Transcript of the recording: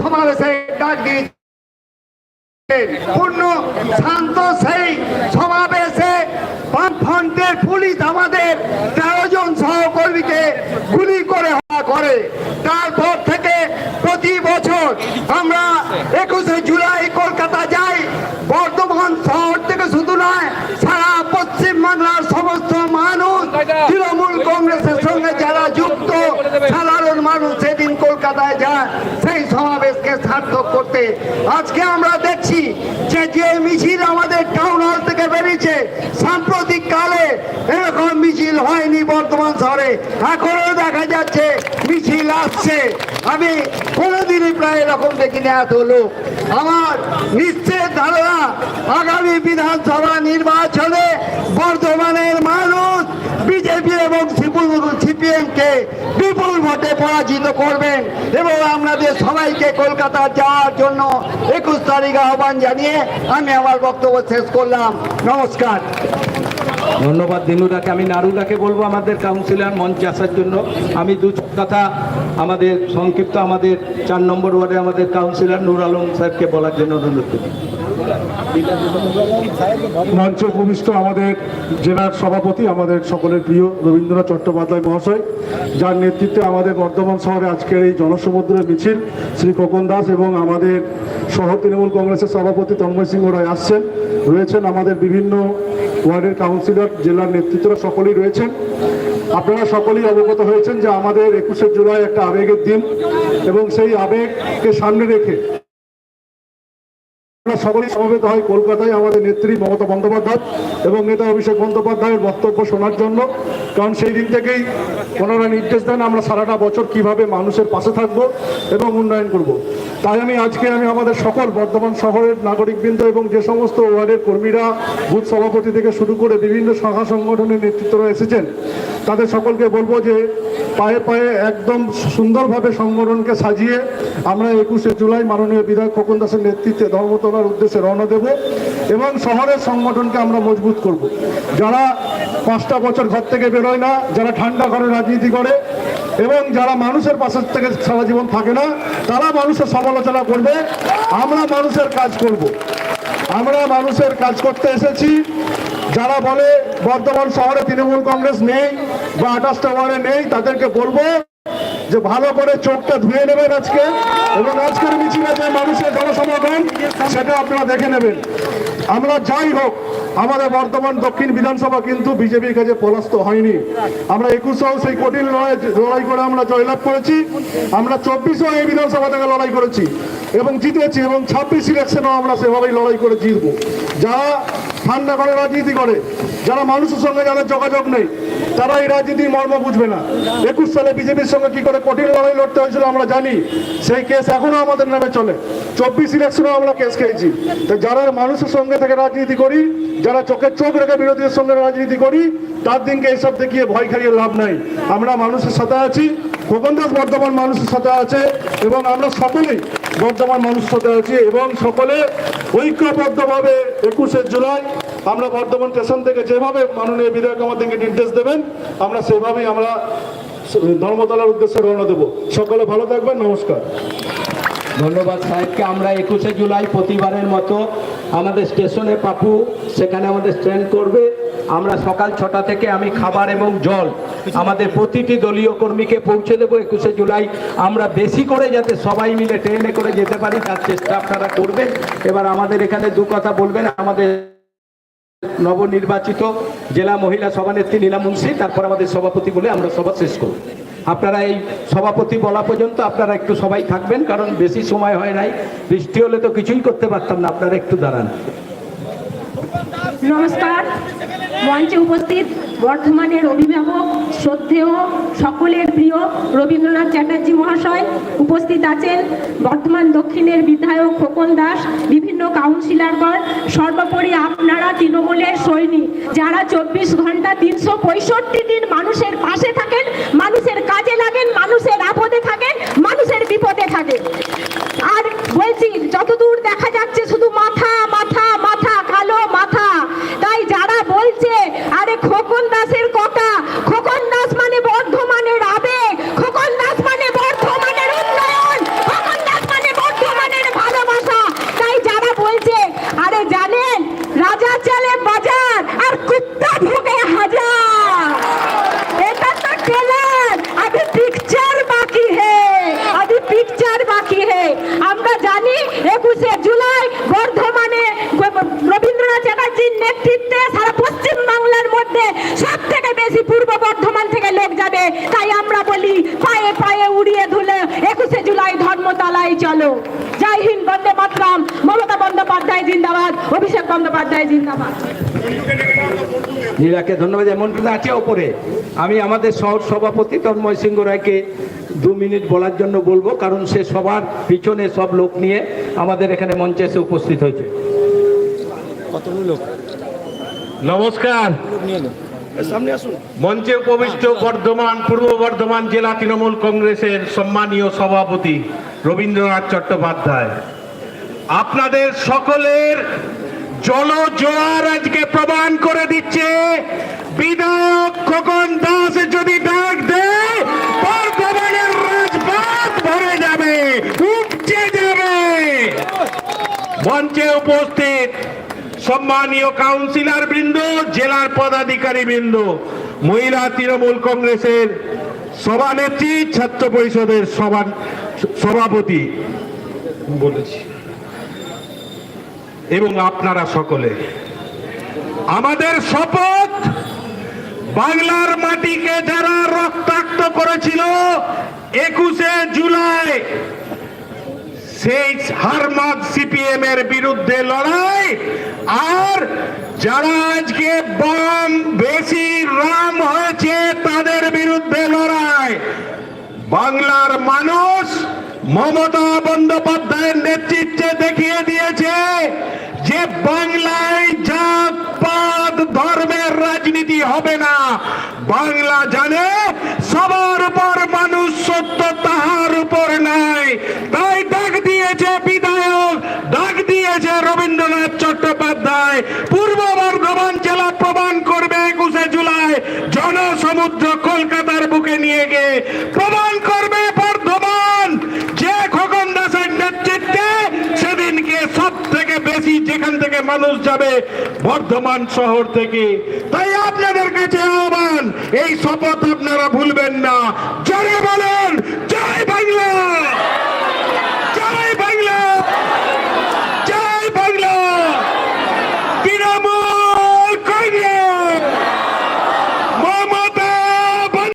সমাবেশে ডাক দিয়েছে। পূর্ণ শান্ত সেই সমাবেশে বামফ্রন্টের পুলিশ আমাদের তেরো জন সহকর্মীকে গুলি করে হত্যা করে। তারপর থেকে প্রতি বছর আমরা একুশে জুলাই কলকাতা যাই। বর্ধমান শহর থেকে শুধু নয়, সারা পশ্চিম বাংলার সমস্ত মানুষ তৃণমূল কংগ্রেসের সঙ্গে যারা যুক্ত, সাধারণ মানুষ সেদিন কলকাতায় যায়, সেই সমাবেশকে সার্থক করতে। আজকে আমরা দেখছি যে যে মিছিল আমাদের টাউন হল থেকে বেরিয়েছে, সাম্প্রতিক কালে এরকম মিছিল হয়নি বর্তমান শহরে। এখনও দেখা যাচ্ছে, মিছিল আসছে। আমি কোনোদিনই প্রায় এরকম দেখিনি নেওয়া লোক। আমার নিশ্চিত ধারণা, আগামী বিধানসভা নির্বাচনে বর্ধমানের মানুষ বিজেপি এবং সিপিএম কে বিপুল ভোটে পরাজিত করবেন এবং আপনাদের সবাইকে কলকাতা যাওয়ার জন্য একুশ তারিখ আহ্বান জানিয়ে আমি আমার বক্তব্য শেষ করলাম। নমস্কার। ধন্যবাদ দিনুদাকে, আমি নারুদাকে বলব আমাদের কাউন্সিলর মঞ্চে আসার জন্য। আমি দু কথা আমাদের সংক্ষিপ্ত আমাদের চার নম্বর ওয়ার্ডে আমাদের কাউন্সিলর নুর আলম সাহেবকে বলার জন্য অনুরোধ করি। মঞ্চে উপবিষ্ট আমাদের জেলার সভাপতি, আমাদের সকলের প্রিয় রবীন্দ্রনাথ চট্টোপাধ্যায় মহাশয়, যার নেতৃত্বে আমাদের বর্ধমান শহরে আজকের এই জনসমুদ্রের মিছিল, শ্রী খোকন দাস এবং আমাদের সহ তৃণমূল কংগ্রেসের সভাপতি তন্ময় সিংহ রায় আসছেন। রয়েছেন আমাদের বিভিন্ন ওয়ার্ডের কাউন্সিলর, জেলার নেতৃত্বরা সকলেই রয়েছেন। আপনারা সকলেই অবগত হয়েছেন যে আমাদের একুশে জুলাই একটা আবেগের দিন এবং সেই আবেগকে সামনে রেখে আমরা সকলেই সমবেত হয় কলকাতায় আমাদের নেত্রী মমতা বন্দ্যোপাধ্যায় এবং নেতা অভিষেক বন্দ্যোপাধ্যায়ের বক্তব্য শোনার জন্য। কারণ সেই দিন থেকেই ওনারা নির্দেশ দেন আমরা সারাটা বছর কীভাবে মানুষের পাশে থাকব এবং উন্নয়ন করব। তাই আমি আজকে আমি আমাদের সকল বর্ধমান শহরের নাগরিকবৃন্দ এবং যে সমস্ত ওয়ার্ডের কর্মীরা বুথ সভাপতি থেকে শুরু করে বিভিন্ন শাখা সংগঠনের নেতৃত্বরা এসেছেন, তাদের সকলকে বলব যে পায়ে পায়ে একদম সুন্দরভাবে সংগঠনকে সাজিয়ে আমরা একুশে জুলাই মাননীয় বিধায়ক খোকন দাসের নেতৃত্বে ধর্মতলার উদ্দেশ্যে রওনা দেব এবং শহরের সংগঠনকে আমরা মজবুত করব। যারা পাঁচটা বছর ঘর থেকে বেরোয় না, যারা ঠান্ডা ঘরে রাজনীতি করে এবং যারা মানুষের পাশে থেকে সারা জীবন থাকে না, তারা মানুষের সমালোচনা করবে আমরা মানুষের কাজ করব। আমরা মানুষের কাজ করতে এসেছি যারা বলে বর্তমান শহরে তৃণমূল কংগ্রেস নেই বা আঠাশটা ওয়ার্ডে নেই, তাদেরকে বলব যে ভালো করে চোখটা ধুয়ে নেবেন আজকে। এবং আজকের মিছিলে যে মানুষের জনসমাগম সেটা আপনারা দেখে নেবেন। আমরা যাই হোক, আমাদের বর্তমান দক্ষিণ বিধানসভা কিন্তু বিজেপির কাছে পরাস্ত হয়নি। আমরা একুশেও সেই কঠিন লড়াই লড়াই করে আমরা জয়লাভ করেছি। আমরা চব্বিশেও এই বিধানসভা থেকে লড়াই করেছি এবং জিতেছি এবং ছাব্বিশ ইলেকশনেও আমরা সেভাবেই লড়াই করে জিতবো। যারা ঠান্ডা করে রাজনীতি করে, যারা মানুষের সঙ্গে যাদের যোগাযোগ নেই তারা এই রাজনীতির মর্ম বুঝবে না। একুশ সালে বিজেপির সঙ্গে কি করে কঠিন লড়াই লড়তে হয়েছিল আমরা জানি, সেই কেস এখনও আমাদের নামে চলে। চব্বিশ ইলেকশনেও আমরা কেস খেয়েছি। তো যারা মানুষের সঙ্গে থেকে রাজনীতি করি, যারা চোখের চোখ রেখে বিরোধীদের সঙ্গে রাজনীতি করি, তার দিনকে এইসব দেখিয়ে ভয় খাইয়ে লাভ নাই। আমরা মানুষের সাথে আছি খোকন দাস বর্তমান মানুষের সাথে আছে, এবং আমরা সকলেই বর্তমান মানুষের সাথে আছি, এবং সকলে ঐক্যবদ্ধভাবে একুশে জুলাই আমরা বর্ধমান স্টেশন থেকে যেভাবে মাননীয় বিধায়ক আমাদেরকে নির্দেশ দেবেন, আমরা সেভাবেই আমরা ধর্মতলার উদ্দেশ্যে রওনা দেবো। সকলে ভালো থাকবেন, নমস্কার। ধন্যবাদ সাহেবকে। আমরা একুশে জুলাই প্রতিবারের মতো আমাদের স্টেশনে পাপু, সেখানে আমাদের স্ট্যান্ড করবে। আমরা সকাল ছটা থেকে আমি খাবার এবং জল আমাদের প্রতিটি দলীয় কর্মীকে পৌঁছে দেবো একুশে জুলাই। আমরা বেশি করে যাতে সবাই মিলে ট্রেনে করে যেতে পারি, তার চেষ্টা আপনারা করবেন। এবার আমাদের এখানে দু কথা বলবেন। আমাদের নবনির্বাচিত জেলা মহিলা সভানেত্রী নীলা মুন্সি, তারপর আমাদের সভাপতি বলে আমরা সভা শেষ করব। আপনারা এই সভাপতি বলা পর্যন্ত আপনারা একটু সবাই থাকবেন, কারণ বেশি সময় হয় নাই। বৃষ্টি হলে তো কিছুই করতে পারতাম না, আপনারা একটু দাঁড়ান। নমস্কার। মঞ্চে উপস্থিত বর্ধমানের অভিভাবক, শ্রদ্ধেয়, সকলের প্রিয় রবীন্দ্রনাথ চ্যাটার্জি মহাশয় উপস্থিত আছেন। বর্ধমান দক্ষিণের বিধায়ক খোকন দাস, বিভিন্ন কাউন্সিলরগণ, সর্বোপরি আপনারা তৃণমূলের সৈনিক। যারা চব্বিশ ঘণ্টা তিনশো পঁয়ষট্টি দিন মানুষের পাশে থাকেন, মানুষের কাজে লাগেন, মানুষের বেশি পূর্ব বর্ধমান থেকে লোক যাবে। তাই আমরা বলি পায়ে পায়ে উড়িয়ে ধুলে একুশে জুলাই ধর্মতলায় চলো। জয় হিন্দ বন্দে মাতরাম। মমতা বন্দ্যোপাধ্যায় জিন্দাবাদ অভিষেক বন্দ্যোপাধ্যায় জিন্দাবাদ। লীলাকে ধন্যবাদ এমন কিন্তু আছে ওপরে। আমি আমাদের শহর সভাপতি তন্ময় সিংহ রায়কে দু মিনিট বলার জন্য বলব কারণ সে সবার পিছনে সব লোক নিয়ে আমাদের এখানে মঞ্চে এসে উপস্থিত হয়েছে। কত লোক? নমস্কার। মঞ্চে উপবিষ্ট বর্ধমান পূর্ব বর্ধমান জেলা তৃণমূল কংগ্রেসের সম্মানীয় সভাপতি রবীন্দ্রনাথ চট্টোপাধ্যায়। আপনাদের সকলের জলজোয়ার আজকে প্রমাণ করে দিচ্ছে। বিধায়ক খোকন দাস যদি ডাক দেয় বর্ধমানের রাজপথ ভরে যাবে উপচে যাবে। মঞ্চে উপস্থিত সম্মানীয় কাউন্সিলর বৃন্দ, জেলার পদাধিকারী বৃন্দ, মহিলা তৃণমূল কংগ্রেসের সভানেত্রী, ছাত্র পরিষদের সভা, সভাপতি। বলেছি। এবং আপনারা সকলে। আমাদের শপথ বাংলার মাটিকে যারা রক্তাক্ত করেছিল, একুশে জুলাই, সেই হারমাদ সিপিএম এর বিরুদ্ধে লড়াই আর যারা আজকে বম বেশি রাম হয়েছে, তাদের বিরুদ্ধে লড়াই। বাংলার মানুষ মমতা বন্দ্যোপাধ্যায়ের নেতৃত্বে দেখিয়ে দিয়েছে যে বাংলায় জাত পাত ধর্মের রাজনীতি হবে না। বাংলা জানে সবার উপর মানুষ সত্য তাহার উপর নাই তাই ডাক দিয়েছে বিধায়ক ডাক দিয়েছে রবীন্দ্রনাথ চট্টোপাধ্যায় পূর্ব বর্ধমান জেলা প্রমাণ করবে একুশে জুলাই জনসমুদ্র কলকাতার নিয়ে গিয়ে প্রমাণ করবে বর্ধমান। যে খোকন দাসের নেতৃত্বে সেদিনকে সব থেকে বেশি যেখান থেকে মানুষ যাবে বর্ধমান শহর থেকে। তাই আপনাদের কাছে আহ্বান, এই শপথ আপনারা ভুলবেন না। জোরে